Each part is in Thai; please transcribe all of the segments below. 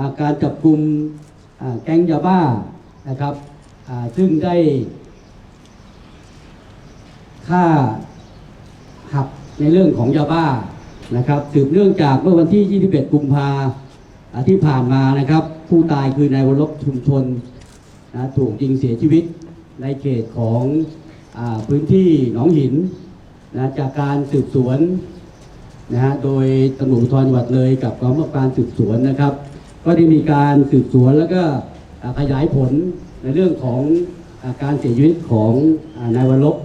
อาการจับกลุ่มแก๊งยาบ้านะครับซึ่งได้ค่าหักในเรื่องของยาบ้านะครับสืบเนื่องจากเมื่อวันที่ 21 กุมภาที่ผ่านมานะครับ ผู้ตายคือนายวรบชุมชนนะถูกยิงเสียชีวิตในเขตของอพื้นที่หนองหินนะจากการสืบสวนนะฮะโดยตำรวจภูธรจังหวัดเลยกับกองบังคับการสืบสวนนะครับ ก็ได้มีการสืบสวนแล้วก็ขยายผลในเรื่องของอการเสียชีวิตของอนายวรบ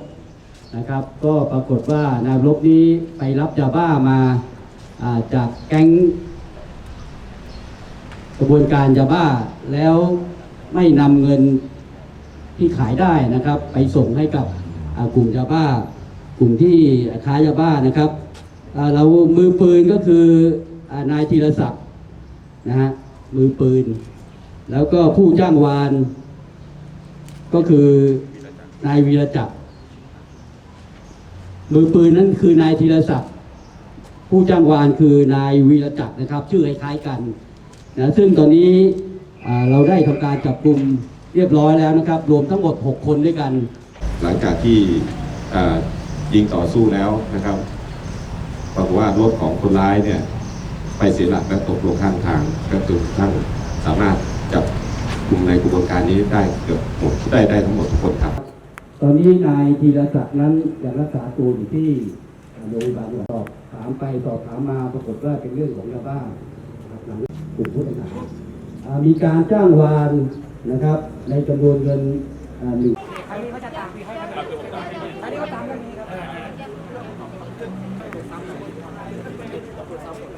นะครับ ก็ปรากฏว่านายวรบนี้ไปรับยาบ้ามาจากแก๊งกระบวนการยาบ้าแล้วไม่นำเงินที่ขายได้นะครับ ไปส่งให้กับกลุ่มยาบ้า กลุ่มที่ค้ายาบ้านะครับเรามือปืนก็คือนายธีรศักดิ์นะฮะ มือปืน แล้วก็ผู้จ้างวาน ก็คือนายวีรจักร มือปืนนั้นคือนายธีรศักดิ์ผู้จ้างวานคือนายวีรจักรนะครับ ชื่อคล้ายๆกันนะซึ่งตอนนี้เราได้ทำการจับกลุ่มเรียบร้อยแล้วนะครับ รวมทั้งหมด 6 คนด้วยกัน หลังจากที่ยิงต่อสู้แล้วนะครับปรากฏว่ารถของคนร้ายเนี่ย ไปเสียหลักและตกลงข้างทางก็จนกระทั่งสามารถจับกลุ่มในกระบวนการนี้ได้เกือบหมดได้ได้ทั้งหมดทุกคนครับ ตอนนี้นายธีรศักดิ์นั้นยังรักษาตัวอยู่ที่โรงพยาบาลสอบถามไปสอบถามมาปรากฏว่าเป็นเรื่องของยาบ้านะครับหลังกลุ่มผู้ต้องหาอ่ามีการจ้างวานนะครับ ในจำนวนเงินอ่าหนึ่งอันนี้เขาจะตามให้ครับอันนี้เขาตามเรื่องนี้ครั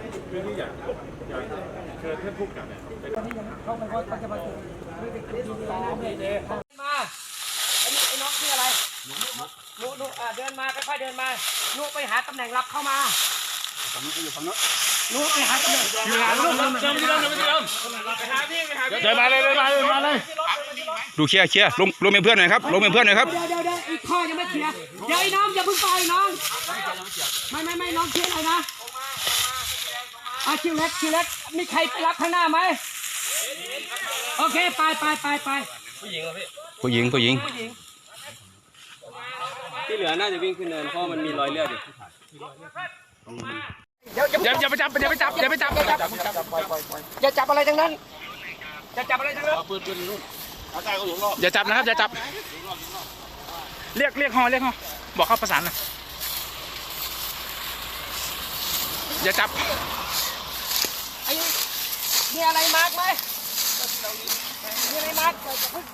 บ เขาไม่ว่าเขาจะมาถึงสองเลยมาไอ้นี่ไอ้น้องชื่ออะไรหนูหนูอ่าเดินมาค่อยๆเดินมาหนูไปหาตำแหน่งรับเข้ามาฝั่งนู้นอยู่ฝั่งนู้นหนูไปหาตำแหน่งอยู่หลังนู้นเดินไปเดินไปเดินไปหาพี่ไปหาพี่เดินมาเลยเดินมาเลยมาเลยดูเคลียร์เคลียร์ลงลงเป็นเพื่อนหน่อยครับลงเป็นเพื่อนหน่อยครับเดี๋ยวเดี๋ยวเดี๋ยวอีกข้อยังไม่เคลียร์เดี๋ยวไอ้น้องอย่าเพิ่งไปน้องไม่ไม่ไม่น้องเชื่ออะไรนะ อาชื่อเล็กชื่อเล็กมีใครไปรับข้างหน้าไหมโอเคไปไปไปไปผู้หญิง ผู้หญิงที่เหลือน่าจะวิ่งขึ้นเนินเพราะมันมีรอยเลือดอยู่อย่าอย่าอย่าอย่าไปจับอย่าไปจับอย่าไปจับอย่าไปจับอย่าจับอะไรทั้งนั้นอย่าจับอะไรทั้งนั้นอย่าจับนะครับอย่าจับ เรียกเรียกฮอเรียกฮอบอกเข้าประสานนะอย่าจับไอ้ มีอะไรมาร์กไหมมีอะไรมาร์กเดี๋ยวจะพึ่ง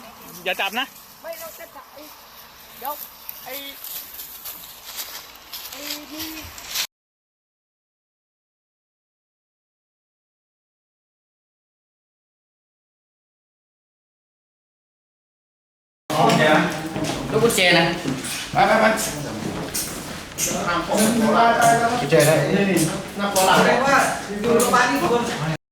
อย่าจับนะ ไม่เราจะจับไอ้เดี๋ยวไอ้ไอ้มีลูกกุญแจนะว่าอยู่โรงพยาบาลนี่คน